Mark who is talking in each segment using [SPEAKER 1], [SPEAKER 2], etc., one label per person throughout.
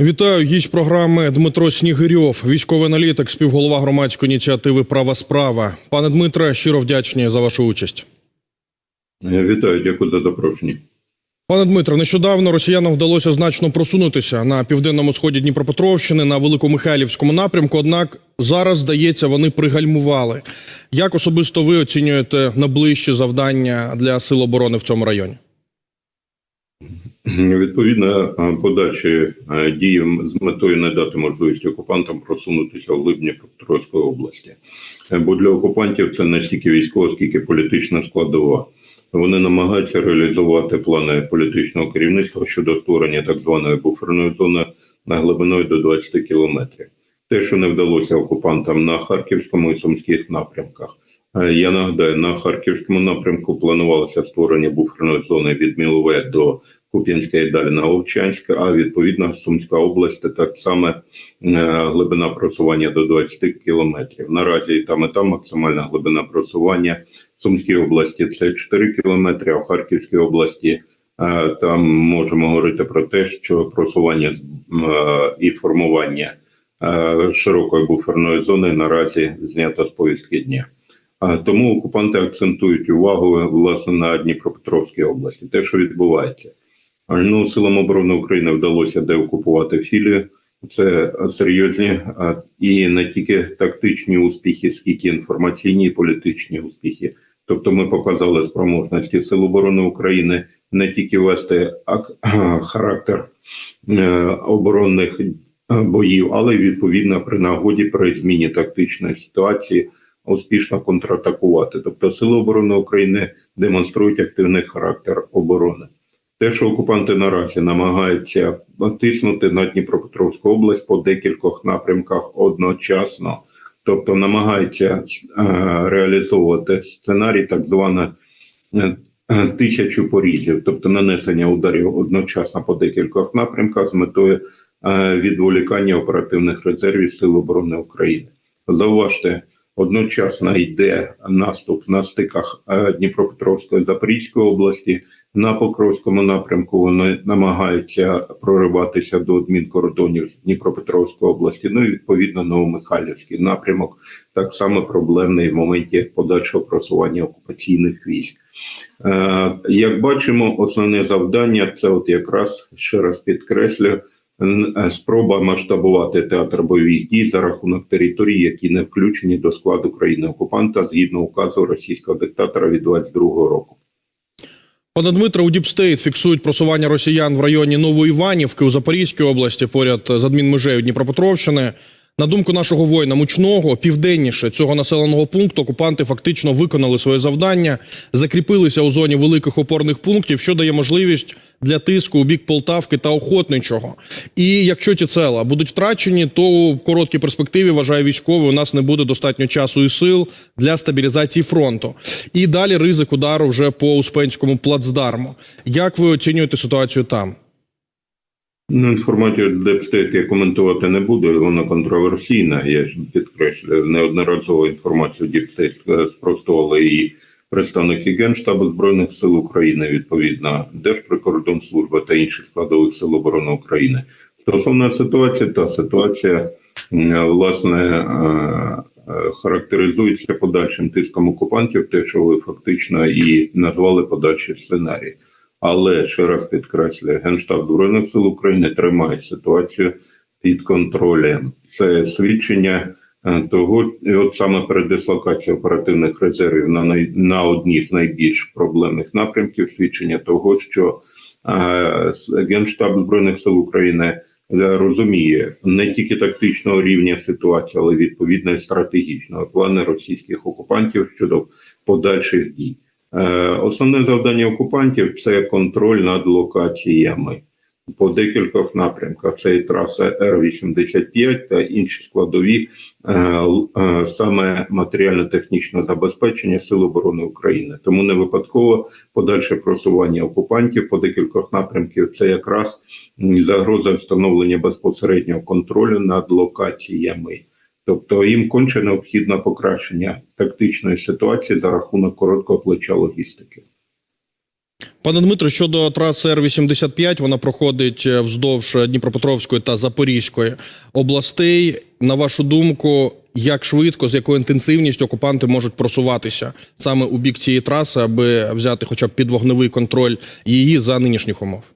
[SPEAKER 1] Вітаю гість програми Дмитро Снігирьов, військовий аналітик, співголова громадської ініціативи Права справа. Пане Дмитре, щиро вдячні за вашу участь.
[SPEAKER 2] Е, Вітаю, дякую за запрошення.
[SPEAKER 1] Пане Дмитре, нещодавно росіянам вдалося значно просунутися на південному сході Дніпропетровщини на Великомихайлівському напрямку. Однак зараз здається, вони пригальмували. Як особисто ви оцінюєте найближчі завдання для сил оборони в цьому районі?
[SPEAKER 2] Відповідно, е, подальші е, дії з метою не дати можливість окупантам просунутися в глиб Дніпропетровської області. Е, Бо для окупантів це не стільки військова, скільки політична складова. Вони намагаються реалізувати плани політичного керівництва щодо створення так званої буферної зони на глибиною до 20 кілометрів. Те, що не вдалося окупантам на харківському і сумських напрямках. Я нагадаю, на харківському напрямку планувалося створення буферної зони від Мілове до Куп'янська і далі на Овчанська, а відповідно Сумська область так само е, глибина просування до 20 кілометрів. Наразі і там і там максимальна глибина просування в Сумській області це 4 кілометри, а в Харківській області е, там можемо говорити про те, що просування е, і формування широкої буферної зони наразі знято з повістки дня. Тому окупанти акцентують увагу власне на Дніпропетровській області. Те, що відбувається, ну силам оборони України вдалося деокупувати філію. Це серйозні і не тільки тактичні успіхи, скільки інформаційні і політичні успіхи. Тобто, ми показали спроможності Сил оборони України не тільки вести ак- характер е, оборонних е, боїв, але й відповідно при нагоді при зміні тактичної ситуації успішно контратакувати. Тобто Сили оборони України демонструють активний характер оборони. Те, що окупанти наразі намагаються тиснути на Дніпропетровську область по декількох напрямках одночасно, тобто намагаються е, реалізовувати сценарій так зване е, е, тисячу порізів, тобто нанесення ударів одночасно по декількох напрямках з метою відволікання оперативних резервів Сил оборони України. Зауважте, одночасно йде наступ на стиках Дніпропетровської Запорізької області. На Покровському напрямку вони намагаються прориватися до адмінкордонів з Дніпропетровської області. Ну і відповідно Новомихайлівський напрямок так само проблемний в моменті подальшого просування окупаційних військ. Е, як бачимо, основне завдання це от якраз ще раз підкреслю. е, Спроба масштабувати театр бойових дій за рахунок територій, які не включені до складу країни окупанта згідно указу російського диктатора від 22 року.
[SPEAKER 1] Пане Дмитро, у Діпстейт фіксують просування росіян в районі Нової Іванівки у Запорізькій області, поряд з адмінмежею Дніпропетровщини. На думку нашого воїна мучного, південніше цього населеного пункту окупанти фактично виконали своє завдання, закріпилися у зоні великих опорних пунктів, що дає можливість для тиску у бік Полтавки та Охотничого. І якщо ці села будуть втрачені, то в короткій перспективі вважає військовий, у нас не буде достатньо часу і сил для стабілізації фронту. І далі ризик удару вже по Успенському плацдарму. Як ви оцінюєте ситуацію там?
[SPEAKER 2] Ну, інформацію Депстейт я коментувати не буду, вона контроверсійна. Я ж підкреслюю, неодноразово інформацію Діпстейт спростували і представники Генштабу Збройних сил України, відповідно, Держприкордонслужба та інших складових сил оборони України. Стосовно ситуації, та ситуація власне е, е, характеризується подальшим тиском окупантів, те, що ви фактично і назвали подальші сценарії. Але ще раз підкреслюю, Генштаб Збройних сил України тримає ситуацію під контролем. Це свідчення е, того, от саме передислокація оперативних резервів на най, на одні з найбільш проблемних напрямків, свідчення того, що е, Генштаб Збройних сил України е, розуміє не тільки тактичного рівня ситуації, але відповідно стратегічного плану російських окупантів щодо подальших дій. Е, Основне завдання окупантів це контроль над локаціями по декількох напрямках. Це і траса Р-85 та інші складові е, е, саме матеріально-технічне забезпечення Сил оборони України. Тому не випадково подальше просування окупантів по декількох напрямків це якраз загроза встановлення безпосереднього контролю над локаціями. Тобто їм конче необхідне покращення тактичної ситуації за рахунок короткого плеча логістики.
[SPEAKER 1] Пане Дмитро, щодо траси Р-85, вона проходить е, вздовж Дніпропетровської та Запорізької областей. На вашу думку, як швидко, з якою інтенсивністю окупанти можуть просуватися саме у бік цієї траси, аби взяти хоча б під вогневий контроль її за нинішніх умов?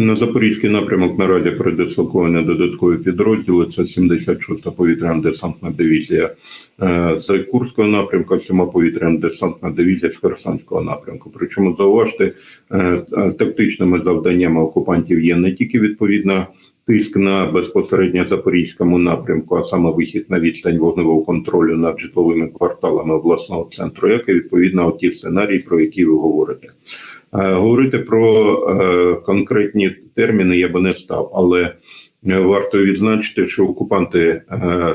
[SPEAKER 2] На Запорізький напрямок наразі передислоковані додаткові підрозділи. Це 76-та повітряна десантна дивізія е, з Курського напрямку, 7-ма повітряна десантна дивізія з Херсонського напрямку. Причому зауважте, е, е, тактичними завданнями окупантів є не тільки відповідно тиск на безпосередньо запорізькому напрямку, а саме вихід на відстань вогневого контролю над житловими кварталами обласного центру, як і відповідно ті сценарії, про які ви говорите. Е, Говорити про е, конкретні терміни я би не став, але е, варто відзначити, що окупанти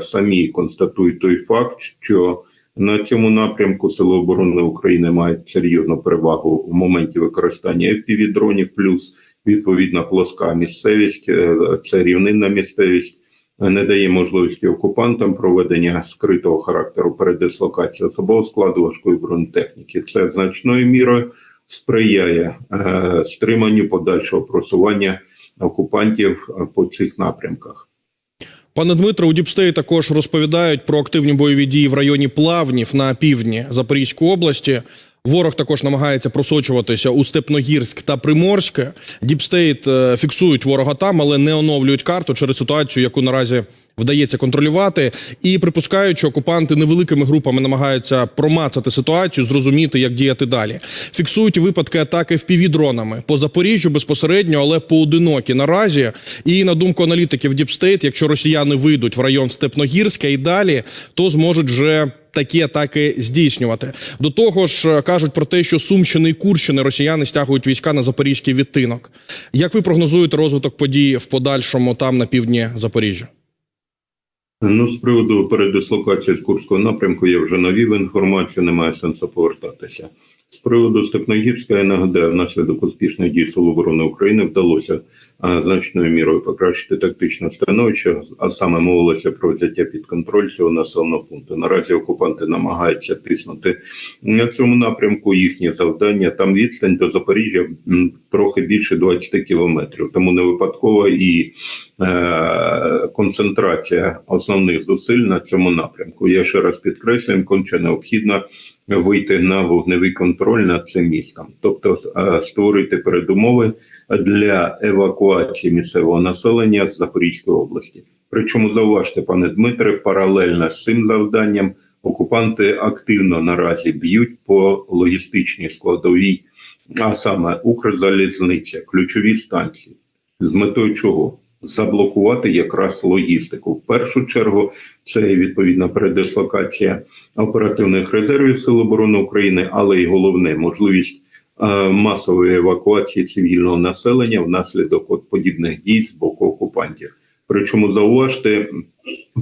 [SPEAKER 2] самі констатують той факт, що на цьому напрямку Сили оборони України мають серйозну перевагу в моменті використання fpv дронів плюс відповідна плоска місцевість, це рівнинна місцевість. Не дає можливості окупантам проведення скритого характеру передислокації особового складу важкої бронетехніки. Це значною мірою сприяє е, стриманню подальшого просування окупантів е, по цих напрямках.
[SPEAKER 1] Пане Дмитро, у Діпстеї також розповідають про активні бойові дії в районі Плавнів на півдні Запорізької області. Ворог також намагається просочуватися у Степногірськ та Приморське. Діпстейт е, фіксують ворога там, але не оновлюють карту через ситуацію, яку наразі вдається контролювати. І припускають, що окупанти невеликими групами намагаються промацати ситуацію, зрозуміти, як діяти далі. Фіксують випадки атаки впівдронами по Запоріжжю безпосередньо, але поодинокі наразі. І на думку аналітиків Діпстейт, якщо росіяни вийдуть в район Степногірська і далі, то зможуть вже такі атаки здійснювати. До того ж, е, кажуть про те, що Сумщини і Курщини росіяни стягують війська на запорізький відтинок. Як ви прогнозуєте розвиток подій в подальшому там на півдні Запоріжжя?
[SPEAKER 2] Ну, з приводу передислокації з Курського напрямку я вже навів інформацію, немає сенсу повертатися. З приводу Степногірська, нагадаю, внаслідок успішної дії Сил оборони України вдалося значною мірою покращити тактичне становище, а саме мовилося про взяття під контроль цього населеного пункту. Наразі окупанти намагаються тиснути на цьому напрямку. Їхнє завдання там відстань до Запоріжжя трохи більше 20 кілометрів. Тому не випадково і е, концентрація основних зусиль на цьому напрямку. Я ще раз підкреслюю, конче необхідно вийти на вогневий контроль над цим містом, тобто створити передумови для евакуації місцевого населення з Запорізької області. Причому зауважте, пане Дмитре, паралельно з цим завданням окупанти активно наразі б'ють по логістичній складовій, а саме Укрзалізниця, ключові станції. З метою чого? Заблокувати якраз логістику. В першу чергу це відповідна передислокація оперативних резервів Сил оборони України, але й головне можливість е, масової евакуації цивільного населення внаслідок подібних дій з боку окупантів. Причому зауважте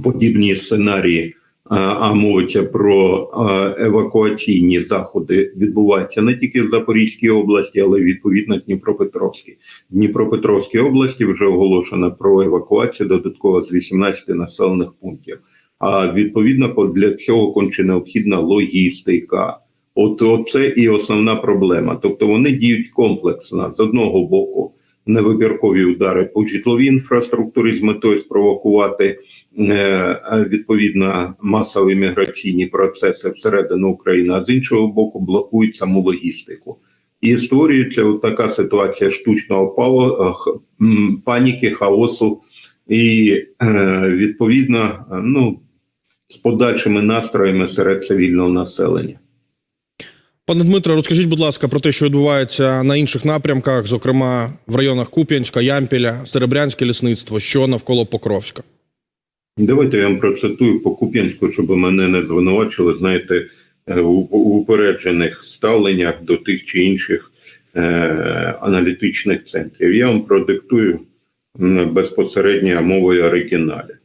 [SPEAKER 2] подібні сценарії. А, А мовиться про е, евакуаційні заходи відбуваються не тільки в Запорізькій області, але й відповідно Дніпропетровській. В Дніпропетровській області вже оголошено про евакуацію додатково з 18 населених пунктів. А відповідно по- для цього конче необхідна логістика. От це і основна проблема. Тобто вони діють комплексно з одного боку. Невибіркові удари по житловій інфраструктурі з метою спровокувати е, відповідно масові міграційні процеси всередину України, а з іншого боку, блокують саму логістику. І створюється от така ситуація штучного пало, паніки, хаосу і е, відповідно ну, з подальшими настроями серед цивільного населення.
[SPEAKER 1] Пане Дмитре, розкажіть, будь ласка, про те, що відбувається на інших напрямках, зокрема в районах Куп'янська, Ямпіля, Серебрянське лісництво, що навколо Покровська.
[SPEAKER 2] Давайте я вам процитую по Куп'янську, щоб мене не звинувачили, знаєте, е, у упереджених ставленнях до тих чи інших е, аналітичних центрів. Я вам продиктую безпосередньо мовою оригіналі.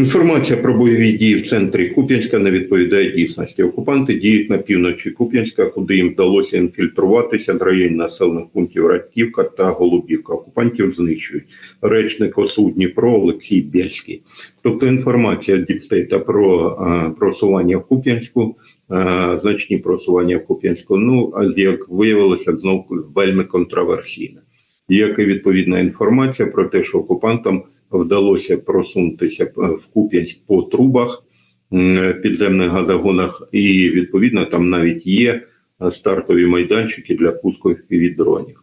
[SPEAKER 2] Інформація про бойові дії в центрі Куп'янська не відповідає дійсності. Окупанти діють на півночі Куп'янська, куди їм вдалося інфільтруватися з районів населених пунктів Радьківка та Голубівка. Окупантів знищують. Речник ОСУ Дніпро Олексій Бєльський. Тобто інформація Діпстейта про е, просування в Куп'янську, значні просування в Куп'янську, ну, а як виявилося, знову вельми контроверсійна. Як і відповідна інформація про те, що окупантам вдалося просунутися е, в Куп'янськ по трубах, підземних газогонах, і відповідно там навіть є е, стартові майданчики для пуску дронів.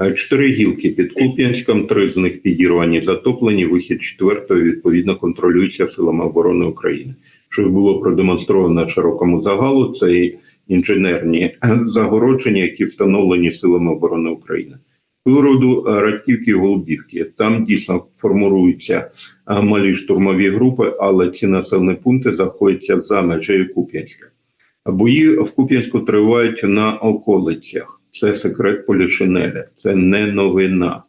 [SPEAKER 2] Е, Чотири гілки під Куп'янськом, три з них підірвані, затоплені. Вихід четвертої відповідно контролюється силами оборони України. Що було продемонстровано широкому загалу, це інженерні е, загородження, які встановлені силами оборони України. Приводу е, Радьківки і Голубівки. Там дійсно формуються е, малі штурмові групи, але ці населені пункти знаходяться за межею Куп'янська. Бої в Куп'янську тривають на околицях. Це секрет Полішинеля, це не новина,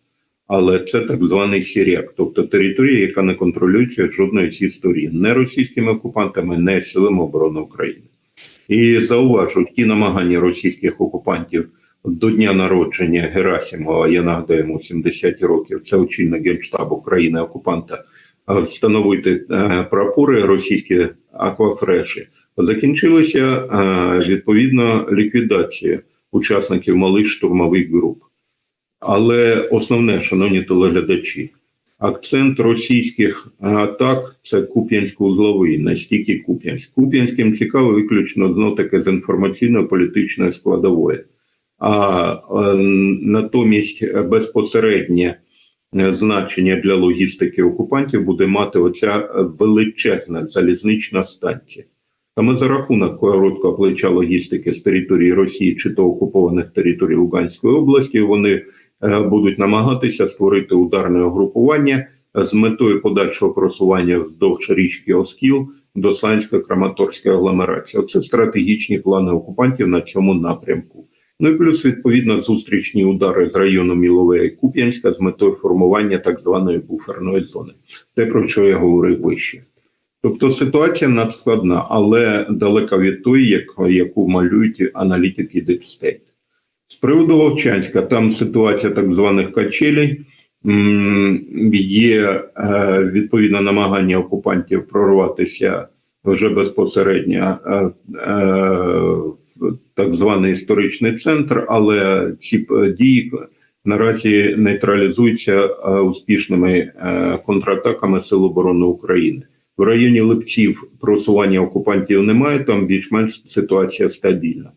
[SPEAKER 2] але це так званий сіряк, тобто територія, яка не контролюється жодної зі сторін, не російськими окупантами, не силами оборони України. І зауважу, ті намагання російських окупантів до дня народження Герасимова, я нагадаю йому 70 років, це очільник генштабу країни окупанта, е, встановити е, прапори російські аквафреші, закінчилися е, відповідно ліквідацією учасників малих штурмових груп. Але основне, шановні телеглядачі, акцент російських атак це Куп'янсько-узловий, настільки Куп'янськ. Куп'янським цікаво виключно знов таки з інформаційно-політичної складової. А е, натомість безпосереднє е, значення для логістики окупантів буде мати оця величезна залізнична станція. Саме за рахунок короткого плеча логістики з території Росії чи то окупованих територій Луганської області, вони е, будуть намагатися створити ударне угрупування з метою подальшого просування вздовж річки Оскіл до Сансько-Краматорської агломерації. Це стратегічні плани окупантів на цьому напрямку. Ну і плюс відповідно зустрічні удари з району Мілове і Куп'янська з метою формування так званої буферної зони, те про що я говорив вище. Тобто ситуація надскладна, але далека від тої, яку малюють аналітики State. З приводу Вовчанська, там ситуація так званих качелей. Є е, відповідно намагання окупантів прорватися вже безпосередньо е, е, так званий історичний центр, але ці е, дії наразі нейтралізуються успішними контратаками Сил оборони України. В районі Липців просування окупантів немає, там більш-менш ситуація стабільна.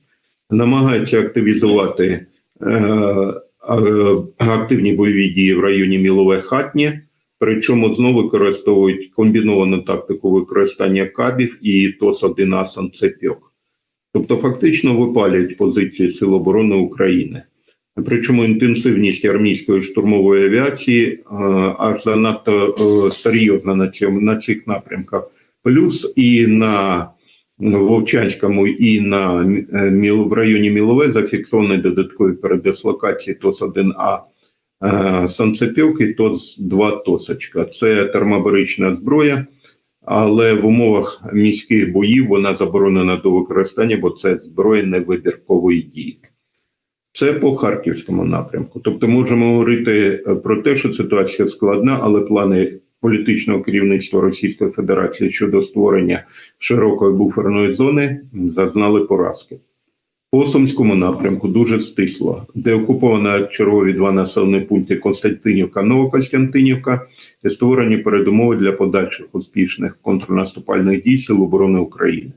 [SPEAKER 2] Намагаються активізувати е, активні бойові дії в районі Мілове Хатнє, причому знову використовують комбіновану тактику використання кабів і ТОС-1 Асан Цепьок. Тобто фактично випалюють позиції Сил оборони України. Причому інтенсивність армійської штурмової авіації е, аж занадто е, серйозна на цьому на цих напрямках. Плюс і на Вовчанському, і на е, в районі Мілове зафіксовані додаткові передислокації ТОС-1А е, Санцепьок і ТОС-2 Тосочка. Це термобарична зброя, але в умовах міських боїв вона заборонена до використання, бо це зброя невибіркової дії. Це по харківському напрямку. Тобто, можемо говорити е, про те, що ситуація складна, але плани політичного керівництва Російської Федерації щодо створення широкої буферної зони зазнали поразки. По Сумському напрямку дуже стисло, де окуповано чергові два населені пункти Константинівка, Новокостянтинівка, і створені передумови для подальших успішних контрнаступальних дій Сил оборони України.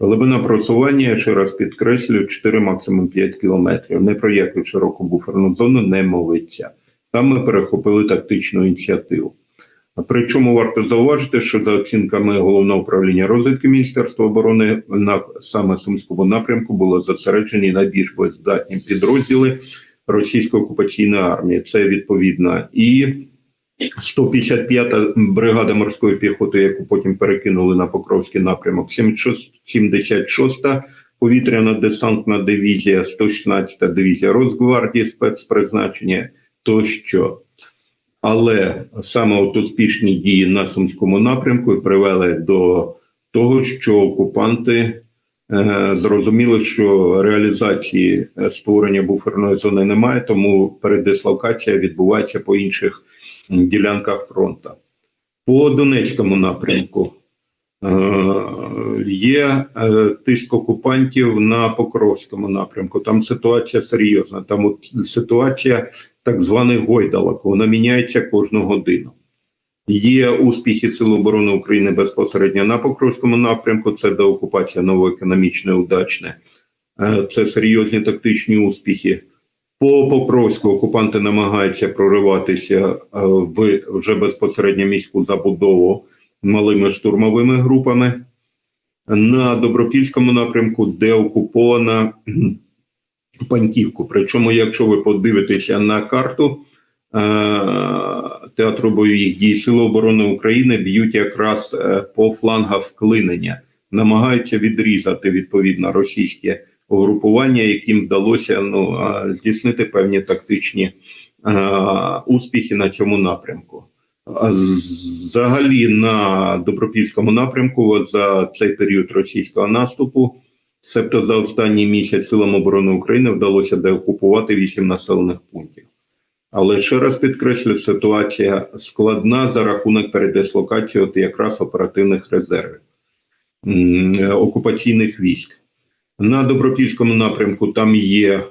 [SPEAKER 2] Глибина просування, я ще раз підкреслюю, 4 максимум 5 кілометрів. Не про яку широку буферну зону не мовиться. Там ми перехопили тактичну ініціативу. Причому варто зауважити, що за оцінками головного управління розвідки Міністерства оборони на саме Сумському напрямку було зосереджені найбільш боєздатні підрозділи російської окупаційної армії. Це відповідно і 155-та бригада морської піхоти, яку потім перекинули на Покровський напрямок, 76-та повітряно-десантна дивізія, 116-та дивізія Росгвардії спецпризначення тощо. Але саме от успішні дії на Сумському напрямку привели до того, що окупанти е, зрозуміли, що реалізації е, створення буферної зони немає, тому передислокація відбувається по інших ділянках фронту. По Донецькому напрямку є е, тиск окупантів на Покровському напрямку. Там ситуація серйозна. Там от ситуація так званих гойдалок. Вона міняється кожну годину. Є успіхи Сил оборони України безпосередньо на Покровському напрямку. Це деокупація новоекономічне, удачне. Е, Це серйозні тактичні успіхи. По Покровську окупанти намагаються прориватися е, в вже безпосередньо міську забудову малими штурмовими групами. На Добропільському напрямку, де окупована Паньківку. Причому, якщо ви подивитеся на карту е, театру бойових дій Сили оборони України б'ють якраз е, по флангах вклинення, намагаються відрізати відповідно російське угрупування, яким вдалося ну, е, здійснити певні тактичні успіхи на цьому напрямку. Взагалі на Добропільському напрямку за цей період російського наступу, себто за останній місяць силам оборони України вдалося деокупувати вісім населених пунктів. Але ще раз підкреслю, ситуація складна за рахунок передислокації от якраз оперативних резервів е, окупаційних військ. На Добропільському напрямку там є е,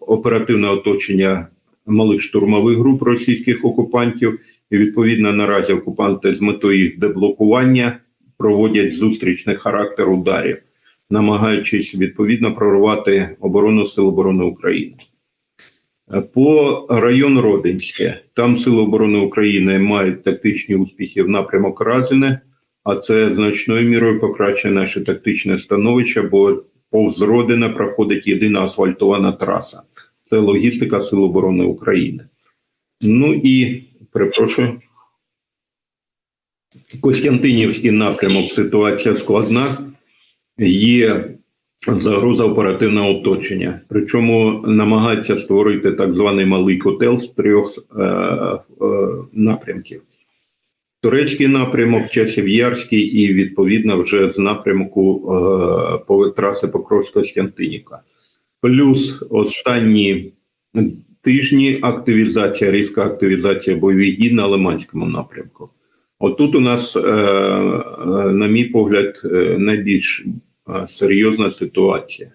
[SPEAKER 2] оперативне оточення малих штурмових груп російських окупантів, і відповідно наразі окупанти з метою їх деблокування проводять зустрічний характер ударів, намагаючись відповідно прорвати оборону Сил оборони України. По району Родинське там Сили оборони України мають тактичні успіхи в напрямок Разине, а це значною мірою покращує наше тактичне становище, бо повз Родина проходить єдина асфальтована траса. Це логістика Сил оборони України. Ну і перепрошую. Костянтинівський напрямок ситуація складна. Є загроза оперативного оточення. Причому намагаються створити так званий малий котел з трьох е, е, напрямків. Турецький напрямок, Часів'ярський і відповідно вже з напрямку е, траси Покровська-Костянтинівка. Плюс останні тижні активізація, різка активізація бойових дій на Лиманському напрямку. Отут у нас, е, е, на мій погляд, е, найбільш серйозна ситуація.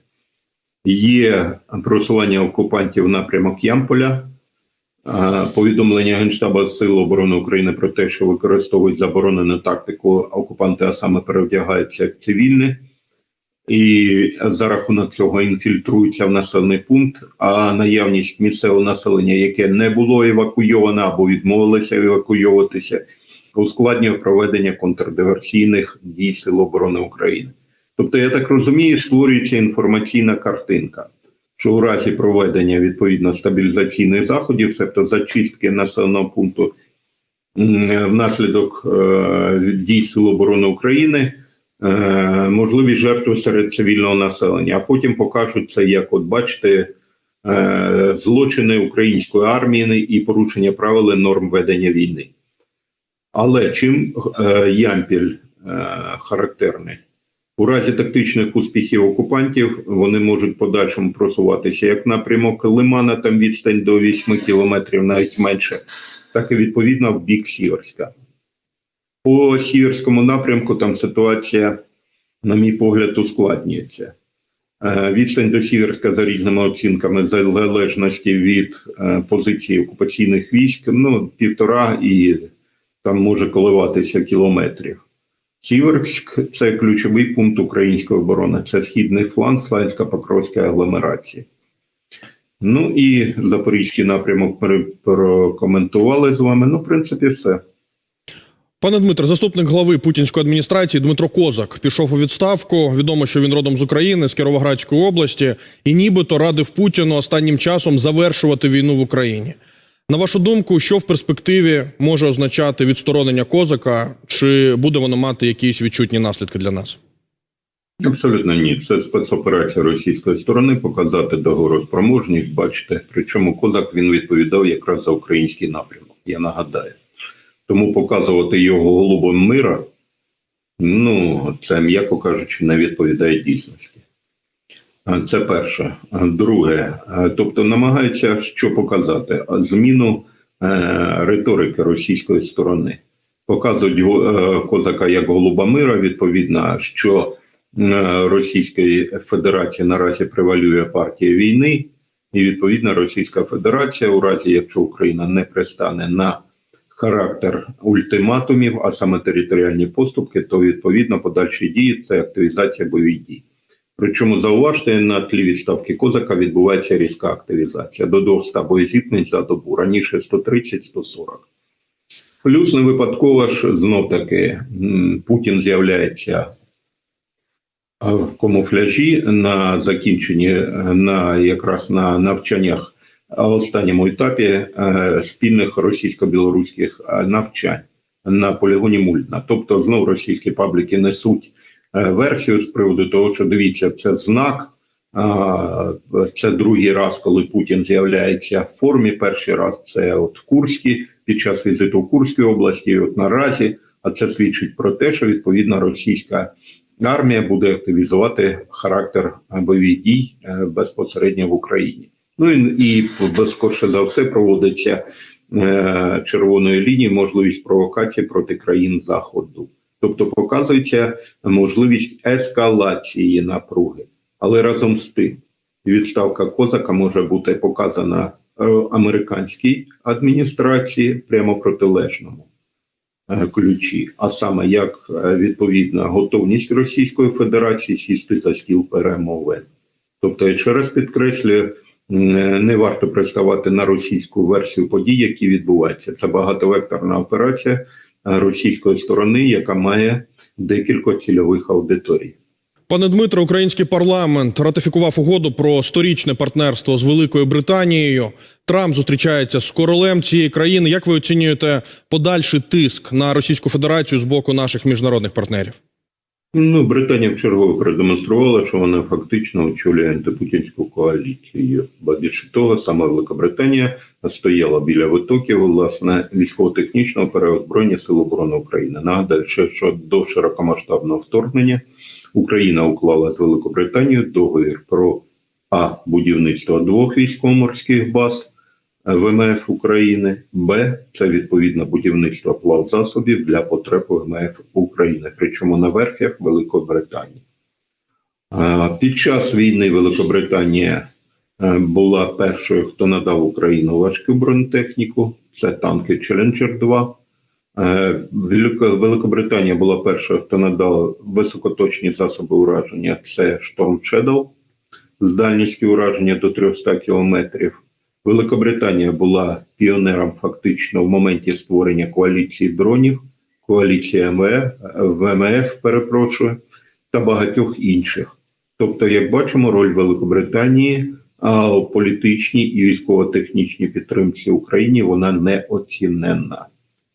[SPEAKER 2] Є просування окупантів в напрямок Ямполя, повідомлення Генштаба Сил оборони України про те, що використовують заборонену тактику окупанти, а саме перевдягаються в цивільне, і за рахунок цього інфільтруються в населений пункт. А наявність місцевого населення, яке не було евакуйоване або відмовилося евакуйовуватися, ускладнює проведення контрдиверсійних дій Сил оборони України. Тобто, я так розумію, створюється інформаційна картинка, що у разі проведення відповідно стабілізаційних заходів, тобто зачистки населеного пункту внаслідок е, дій Сил оборони України, е, можливі жертви серед цивільного населення, а потім покажуть це, як от бачите, е, злочини української армії і порушення правил норм ведення війни. Але чим е, Ямпіль характерний? У разі тактичних успіхів окупантів вони можуть подальшому просуватися як напрямок Лимана, там відстань до 8 кілометрів, навіть менше, так і відповідно в бік Сіверська. По Сіверському напрямку там ситуація, на мій погляд, ускладнюється. Е, Відстань до Сіверська за різними оцінками, залежності від е, позиції окупаційних військ, ну, півтора і там може коливатися кілометрів. Сіверськ це ключовий пункт української оборони. Це східний фланг Славянська Покровська агломерації. Ну і Запорізький напрямок прокоментували з вами. Ну, в принципі, все.
[SPEAKER 1] Пане Дмитре, заступник глави путінської адміністрації Дмитро Козак пішов у відставку. Відомо, що він родом з України, з Кіровоградської області, і нібито радив Путіну останнім часом завершувати війну в Україні. На вашу думку, що в перспективі може означати відсторонення Козака? Чи буде воно мати якісь відчутні наслідки для нас?
[SPEAKER 2] Абсолютно ні. Це спецоперація російської сторони показати договороспроможність. Бачите, причому козак він відповідав якраз за український напрямок. я нагадаю. Тому показувати його голубом мира, ну, це, м'яко кажучи, не відповідає дійсності. Це перше. Друге, тобто намагаються що показати? Зміну е, риторики російської сторони. Показують е, козака як голуба мира, відповідно, що е, Російської Федерації наразі превалює партія війни, і відповідно Російська Федерація, у разі якщо Україна не пристане на характер ультиматумів, а саме територіальні поступки, то відповідно подальші дії це активізація бойових дій. Причому зауважте, на тлі відставки козака відбувається різка активізація до 200 боєзіткнень за добу, раніше 130-140. Плюс не випадково ж знов таки Путін з'являється в камуфляжі на закінченні е, на якраз на навчаннях останньому етапі е, спільних російсько-білоруських е, навчань на полігоні Мульна. Тобто знов російські пабліки несуть е, версію з приводу того, що дивіться, це знак. Це другий раз, коли Путін з'являється в формі. Перший раз це от в Курській під час візиту в Курській області. От наразі, а це свідчить про те, що відповідно російська армія буде активізувати характер бойових дій безпосередньо в Україні. Ну і, за все проводиться е, червоною лінією можливість провокації проти країн Заходу. Тобто показується можливість ескалації напруги. Але разом з тим, відставка козака може бути показана е, американській адміністрації прямо протилежному е, ключі, а саме як е, відповідна готовність Російської Федерації сісти за стіл перемовин. Тобто, я ще раз підкреслюю, не варто приставати на російську версію подій, які відбуваються. Це багатовекторна операція російської сторони, яка має декілька цільових аудиторій.
[SPEAKER 1] Пане Дмитро, український парламент ратифікував угоду про сторічне партнерство з Великою Британією. Трамп зустрічається з королем цієї країни. Як ви оцінюєте подальший тиск на Російську Федерацію з боку наших міжнародних партнерів?
[SPEAKER 2] Ну, Британія вчергово продемонструвала, що вона фактично очолює антипутінську коаліцію. Ба більше того, саме Великобританія стояла біля витоків власне військово-технічного переозброєння Сил оборони України. Нагадаю, ще, що до широкомасштабного вторгнення Україна уклала з Великобританією договір про а будівництво двох військово-морських баз. ВМФ України, Б це відповідно будівництво плав засобів для потреб ВМФ України, причому на верфях Великої Британії. Під час війни Великобританія е, була першою, хто надав Україну важку бронетехніку. Це танки 2. Е, Великобританія була першою, хто надав високоточні засоби ураження. Це Storm Shadow з дальністю ураження до 300 кілометрів. Великобританія була піонером фактично в моменті створення коаліції дронів, коаліції МВФ, ВМФ, перепрошую, та багатьох інших. Тобто, як бачимо, роль Великобританії а, у політичній і військово-технічній підтримці Україні вона неоціненна.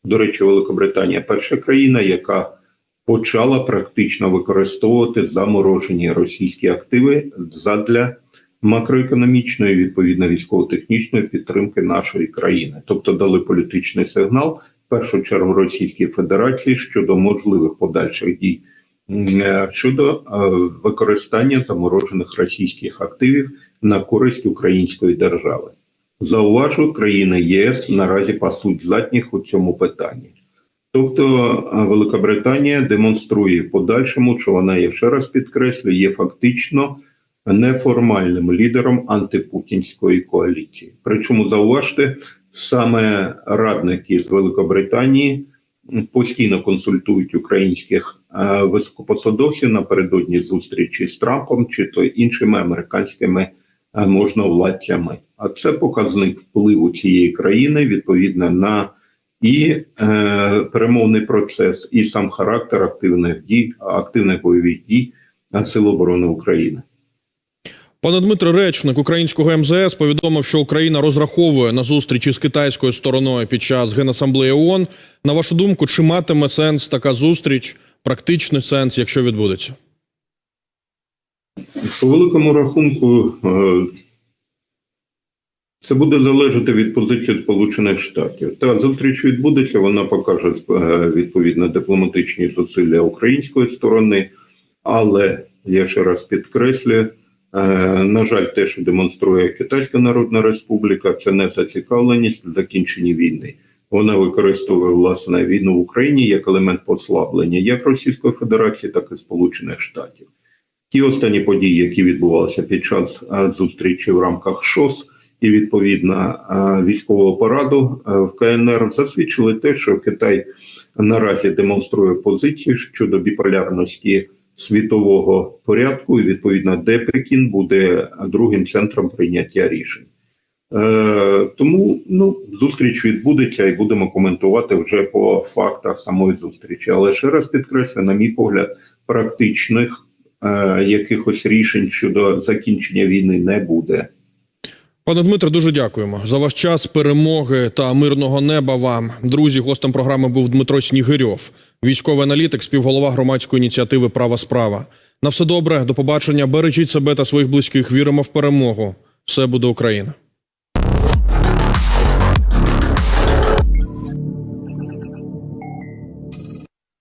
[SPEAKER 2] До речі, Великобританія перша країна, яка почала практично використовувати заморожені російські активи задля макроекономічної, відповідно військово-технічної підтримки нашої країни, тобто дали політичний сигнал в першу чергу Російській Федерації щодо можливих подальших дій е, щодо е, використання заморожених російських активів на користь української держави. Зауважу, країни ЄС наразі пасуть задніх у цьому питанні. Тобто е, Великобританія демонструє в подальшому, що вона я ще раз підкреслюю, є фактично неформальним лідером антипутінської коаліції. Причому зауважте, саме радники з Великобританії постійно консультують українських е, високопосадовців напередодні зустрічі з Трампом чи то іншими американськими е, можновладцями. А це показник впливу цієї країни відповідно на і е, перемовний процес, і сам характер активних дій, активних бойових дій Сил оборони України.
[SPEAKER 1] Пане Дмитро, речник українського МЗС повідомив, що Україна розраховує на зустрічі з китайською стороною під час Генасамблеї ООН. На вашу думку, чи матиме сенс така зустріч, практичний сенс, якщо відбудеться?
[SPEAKER 2] По великому рахунку, е, Це буде залежати від позиції Сполучених Штатів. Та зустріч відбудеться, вона покаже е, відповідно дипломатичні зусилля української сторони, але я ще раз підкреслюю, на жаль, те, що демонструє Китайська Народна Республіка, це не зацікавленість в закінченні війни. Вона використовує власне війну в Україні як елемент послаблення як Російської Федерації, так і Сполучених Штатів. Ті останні події, які відбувалися під час е, зустрічі в рамках ШОС і відповідно е, військового параду е, в КНР, засвідчили те, що Китай наразі демонструє позицію щодо біполярності світового порядку, і відповідно, де Пекін буде другим центром прийняття рішень. Е, тому ну, зустріч відбудеться і будемо коментувати вже по фактах самої зустрічі. Але ще раз підкреслю, на мій погляд, практичних е, якихось рішень щодо закінчення війни не буде.
[SPEAKER 1] Пане Дмитре, дуже дякуємо за ваш час, перемоги та мирного неба вам. Друзі, гостем програми був Дмитро Снігирьов, військовий аналітик, співголова громадської ініціативи Права справа. На все добре, до побачення. Бережіть себе та своїх близьких. Віримо в перемогу. Все буде Україна.